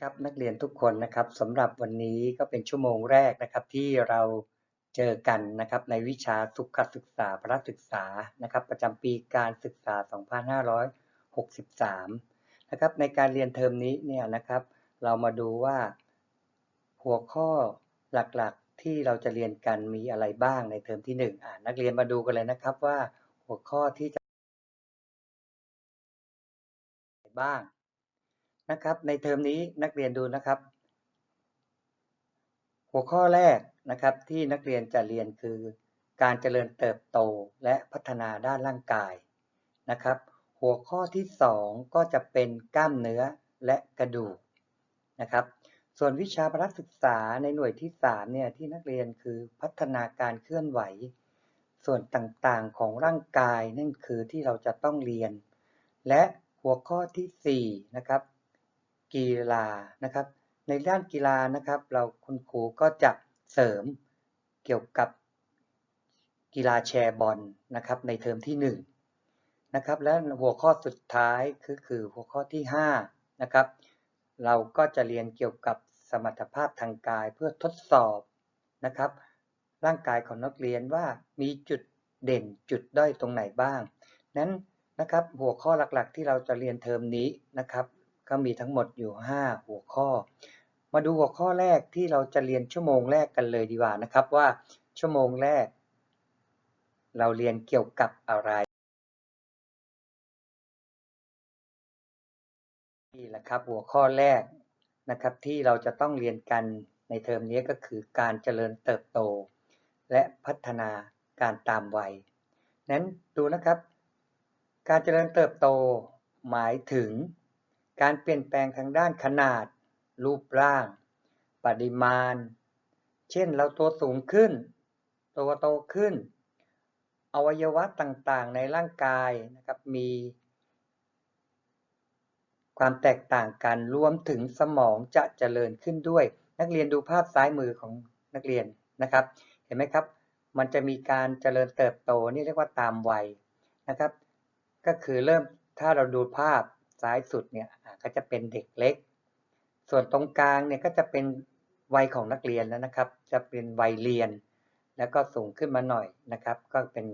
ครับนักเรียนทุกคนนะครับสำหรับวันนี้ก็เป็นชั่วโมงแรกนะครับที่เราเจอกันนะครับในวิชาสุขศึกษาพระศึกษานะครับ ประจำปีการศึกษา 2563 นะครับในการเรียนเทอมนี้เนี่ยนะครับ เรามาดูว่า หัวข้อหลักๆที่เราจะเรียนกันมีอะไรบ้างในเทอมที่1อ่านักเรียนมาดูกันเลยนะครับว่าหัวข้อที่จะบ้าง นะครับ ในเทอมนี้นักเรียนดูนะครับ หัวข้อแรกนะครับที่นักเรียนจะเรียนคือ การเจริญเติบโตและพัฒนาด้านร่างกายนะครับ หัวข้อที่ 2 ก็จะเป็นกล้ามเนื้อและกระดูกนะครับ ส่วนวิชาพละศึกษาในหน่วยที่3เนี่ยที่นักเรียนคือพัฒนาการเคลื่อนไหว ส่วนต่างๆของร่างกายนั่นคือที่เราจะต้องเรียน และหัวข้อที่4นะครับ กีฬานะครับ ในด้านกีฬานะครับ เราคุณครูก็จะเสริมเกี่ยวกับกีฬาแชร์บอลนะครับในเทอมที่1นะครับและหัวข้อสุดท้ายคือคือหัวข้อที่5นะครับเราก็จะเรียนเกี่ยวกับสมรรถภาพทางกายเพื่อทดสอบนะครับ ร่างกายของนักเรียนว่ามีจุดเด่นจุดด้อยตรงไหนบ้าง นั้นนะครับหัวข้อหลักๆ ที่เราจะเรียนเทอมนี้นะครับ ก็มีทั้งหมดอยู่ 5 หัวข้อ มาดูหัวข้อแรกที่เราจะเรียนชั่วโมงแรกกันเลยดีกว่านะครับว่าชั่วโมงแรก เราเรียนเกี่ยวกับอะไรนี่แหละครับหัวข้อแรกนะครับที่เราจะต้องเรียนกันในเทอมนี้ก็คือการเจริญเติบโต และพัฒนาการตามวัยนั้นดูนะครับ การเจริญเติบโตหมายถึง การเปลี่ยนแปลงทางด้านขนาด รูปร่าง ปริมาณ เช่นเราตัวสูงขึ้น ตัวโตขึ้น อวัยวะต่างๆ ในร่างกายนะครับมี ความแตกต่างกันรวมถึงสมองจะเจริญขึ้นด้วย นักเรียนดูภาพซ้ายมือของนักเรียนนะครับ เห็นไหมครับ มันจะมีการเจริญเติบโตนี่เรียกว่าตามวัยนะครับ ก็คือเริ่มถ้าเราดูภาพซ้ายสุดเนี่ย ก็จะเป็นเด็กเล็ก ส่วนตรงกลางเนี่ยก็จะเป็นวัยของนักเรียนแล้วนะครับ จะเป็นวัยเรียน แล้วก็สูงขึ้นมาหน่อยนะครับ ก็เป็น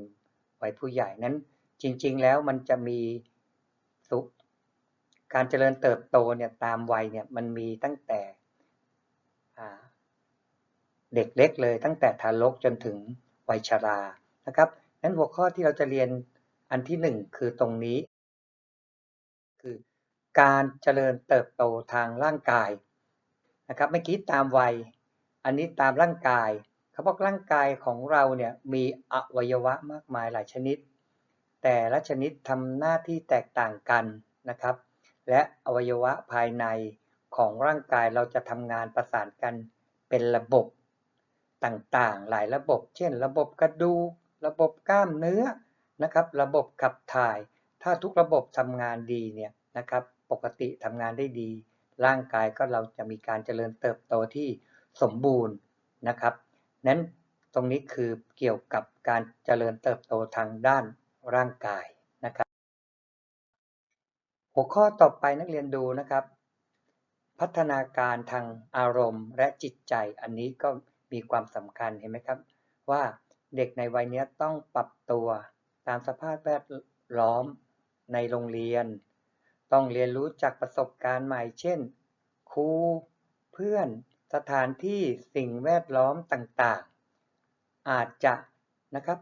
วัยผู้ใหญ่นั้นจริง ๆ แล้วมันจะมีสุการเจริญเติบโตเนี่ยตามวัยเนี่ยมันมีตั้งแต่เด็กเล็กเลยตั้งแต่ทารกจนถึงวัยชรานะครับนั้นหัวข้อที่เราจะเรียนอันที่หนึ่งคือตรงนี้ การเจริญเติบโตทางร่างกายนะครับเมื่อกี้ตามวัย อันนี้ตามร่างกายเขาบอกร่างกายของเราเนี่ยมีอวัยวะมากมายหลายชนิด แต่ละชนิดทำหน้าที่แตกต่างกันนะครับ และอวัยวะภายในของร่างกายเราจะทำงานประสานกันเป็นระบบต่างๆ หลายระบบ เช่น ระบบกระดูกระบบกล้ามเนื้อนะครับ ระบบขับถ่าย ถ้าทุกระบบทำงานดีเนี่ยนะครับ ปกติทำงานได้ดี ร่างกายก็เราจะมีการเจริญเติบโตที่สมบูรณ์นะครับนั้นตรงนี้คือเกี่ยวกับการเจริญเติบโตทางด้านร่างกายนะครับ หัวข้อต่อไปนักเรียนดูนะครับ พัฒนาการทางอารมณ์และจิตใจอันนี้ก็มีความสำคัญเห็นไหมครับ ว่าเด็กในวัยนี้ต้องปรับตัวตามสภาพแวดล้อมในโรงเรียน ต้องเรียนรู้จากประสบการณ์ใหม่ เช่น ครู เพื่อน สถานที่ สิ่งแวดล้อมต่างๆ อาจจะนะครับ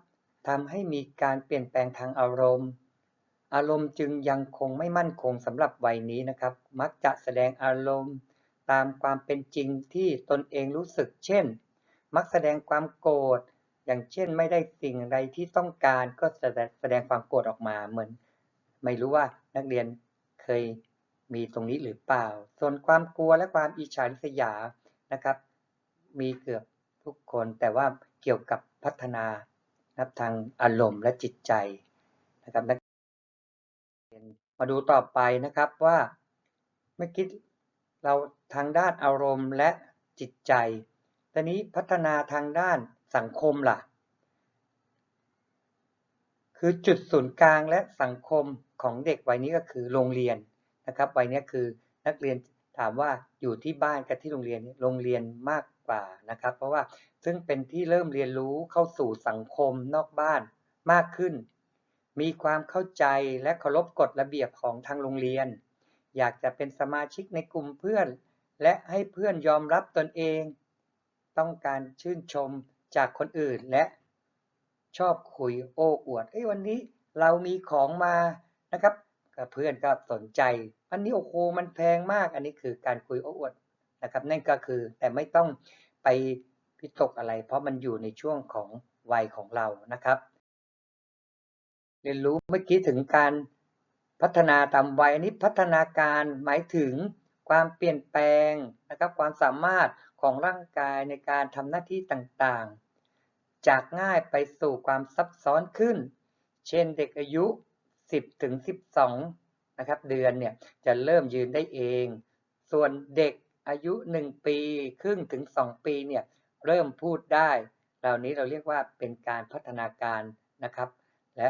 ทำให้มีการเปลี่ยนแปลงทางอารมณ์ อารมณ์จึงยังคงไม่มั่นคงสำหรับวัยนี้นะครับ มักจะแสดงอารมณ์ ตามความเป็นจริงที่ตนเองรู้สึก เช่น มักแสดงความโกรธ อย่างเช่นไม่ได้สิ่งใดที่ต้องการก็แสดงความโกรธออกมาเหมือน ไม่รู้ว่านักเรียน เคยมีตรงนี้หรือเปล่า ส่วนความกลัวและความอิจฉาริษยานะครับ มีเกือบทุกคนแต่ว่าเกี่ยวกับพัฒนานับทางอารมณ์และจิตใจนะครับนักเรียนมาดูต่อไปนะครับว่าเมื่อกี้เราทางด้านอารมณ์และจิตใจตอนนี้พัฒนาทางด้านสังคมล่ะ คือจุดศูนย์กลางและสังคม ของเด็กวัยนี้ก็คือโรงเรียนนะครับวัยนี้คือนักเรียนถามว่าอยู่ที่บ้านกับที่โรงเรียนนี่โรงเรียนมากกว่านะครับ เพราะว่าซึ่งเป็นที่เริ่มเรียนรู้เข้าสู่สังคมนอกบ้านมากขึ้น มีความเข้าใจและเคารพกฎระเบียบของทางโรงเรียน อยากจะเป็นสมาชิกในกลุ่มเพื่อน และให้เพื่อนยอมรับตนเอง ต้องการชื่นชมจากคนอื่นและชอบคุยโอ้อวดเอ้ยวันนี้เรามีของมา นะครับเพื่อนก็สนใจอันนี้โอ้โหมันแพงมาก อันนี้คือการคุยโอ้อวดนะครับนั่นก็คือแต่ไม่ต้องไปพิตกอะไร เพราะมันอยู่ในช่วงของวัยของเรานะครับ เรียนรู้เมื่อกี้ถึงการพัฒนาตามวัยอันนี้พัฒนาการหมายถึงความเปลี่ยนแปลงนะครับ ความสามารถของร่างกายในการทำหน้าที่ต่างๆ จากง่ายไปสู่ความซับซ้อนขึ้น เช่นเด็กอายุ 10ถึง12นะครับเดือนเนี่ยจะเริ่มยืนได้เอง ส่วนเด็กอายุ 1 ปีครึ่งถึง 2 ปีเนี่ยเริ่มพูดได้ เหล่านี้เราเรียกว่าเป็นการพัฒนาการนะครับ และ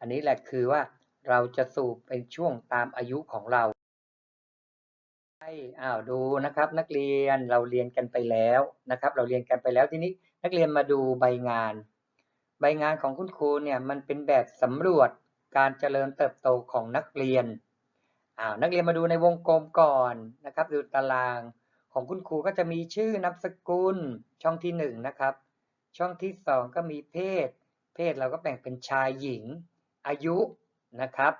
อันนี้แหละคือว่าเราจะสู่เป็นช่วงตามอายุของเราอ้าวดูนะครับ นักเรียนเราเรียนกันไปแล้วนะครับ เราเรียนกันไปแล้วทีนี้นักเรียนมาดูใบงาน ใบงานของคุณครูเนี่ยมันเป็นแบบสำรวจ การเจริญเติบโตของนักเรียนอ้าวนักเรียนมาดูในวงกลมก่อนนะครับ ดูตารางของคุณครูก็จะมีชื่อนามสกุลช่องที่หนึ่งนะครับ ช่องที่สองก็มีเพศ เพศเราก็แบ่งเป็นชายหญิง อายุนะครับ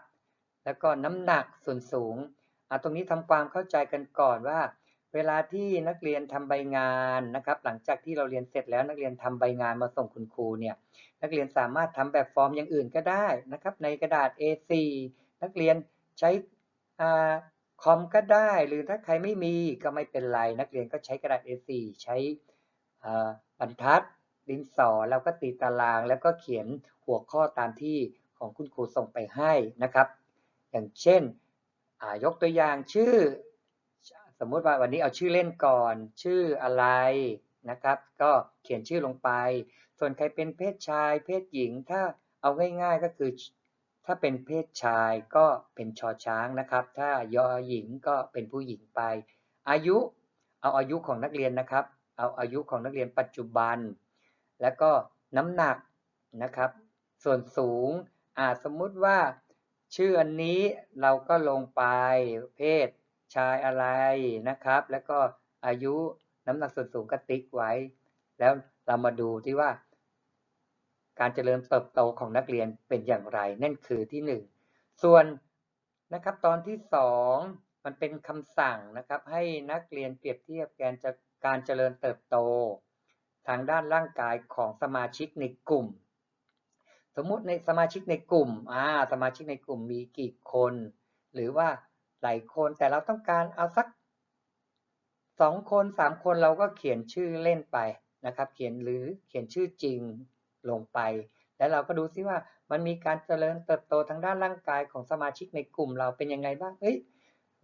แล้วก็น้ำหนักส่วนสูงอ่าตรงนี้ทำความเข้าใจกันก่อนว่า เวลาที่นักเรียนทำใบงานนะครับ หลังจากที่เราเรียนเสร็จแล้วนักเรียนทำใบงานมาส่งคุณครูเนี่ยนักเรียนสามารถทำแบบฟอร์มอย่างอื่นก็ได้นะครับ ในกระดาษ A4 นักเรียนใช้คอมก็ได้ หรือถ้าใครไม่มีก็ไม่เป็นไร นักเรียนก็ใช้กระดาษ A4 ใช้บรรทัดดินสอแล้วก็ตีตาราง แล้วก็เขียนหัวข้อตามที่ของคุณครูส่งไปให้นะครับ อย่างเช่นยกตัวอย่างชื่อ สมมุติว่าวันนี้เอาชื่อเล่นก่อน ชื่ออะไรนะครับ ก็เขียนชื่อลงไป ส่วนใครเป็นเพศชาย เพศหญิง ถ้าเอาง่ายๆก็คือ ถ้าเป็นเพศชายก็เป็นชอช้างนะครับ ถ้ายอหญิงก็เป็นผู้หญิงไป อายุ เอาอายุของนักเรียนนะครับ เอาอายุของนักเรียนปัจจุบัน แล้วก็น้ำหนักนะครับ ส่วนสูงอ่าสมมุติว่าชื่ออันนี้เราก็ลงไปเพศ ชายอะไรนะครับ แล้วก็อายุน้ำหนักส่วนสูงก็ติ๊กไว้ แล้วเรามาดูที่ว่า การเจริญเติบโตของนักเรียนเป็นอย่างไร นั่นคือที่หนึ่งส่วนนะครับตอนที่สองมันเป็นคำสั่งนะครับ ให้นักเรียนเปรียบเทียบการจะการเจริญเติบโต ทางด้านร่างกายของสมาชิกในกลุ่ม สมมุติในสมาชิกในกลุ่มอ่าสมาชิกในกลุ่มมีกี่คน หรือว่า หลายคนแต่เราต้องการเอาสักสองคนสามคนเราก็เขียนชื่อเล่นไปนะครับ เขียนหรือเขียนชื่อจริงลงไป แล้วเราก็ดูซิว่ามันมีการเจริญเติบโตทางด้านร่างกายของสมาชิกในกลุ่มเราเป็นยังไงบ้างเฮ้ย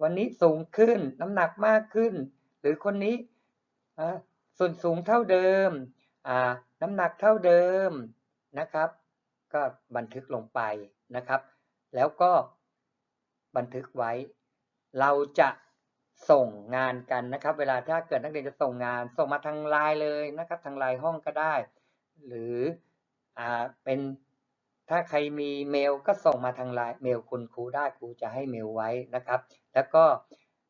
วันนี้สูงขึ้นน้ำหนักมากขึ้น หรือคนนี้ส่วนสูงเท่าเดิมน้ำหนักเท่าเดิมนะครับ ก็บันทึกลงไปนะครับ แล้วก็บันทึกไว้ เราจะส่งงานกันนะครับ เวลาถ้าเกิดนักเรียนจะส่งงาน ส่งมาทางไลน์เลยนะครับ ทางไลน์ห้องก็ได้ หรืออ่าเป็นถ้าใครมีเมลก็ส่งมาทางไลน์เมลคุณครูได้ครูจะให้เมลไว้นะครับ แล้วก็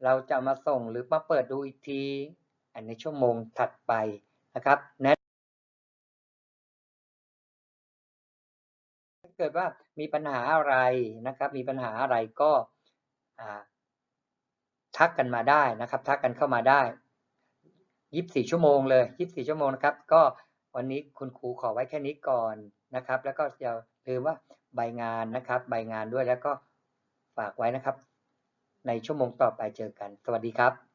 เราจะมาส่งหรือมาเปิดดูอีกทีในชั่วโมงถัดไปนะครับนะเกิดว่ามีปัญหาอะไรนะครับ มีปัญหาอะไรก็อ่า ทักกันมาได้นะครับ ทักกันเข้ามาได้ยี่สี่ชั่วโมงเลยยี่สี่ชั่วโมงนะครับ ก็วันนี้คุณครูขอไว้แค่นี้ก่อนนะครับ แล้วก็อย่าลืมว่าใบงานนะครับ ใบงานด้วยแล้วก็ฝากไว้นะครับ ในชั่วโมงต่อไปเจอกัน สวัสดีครับ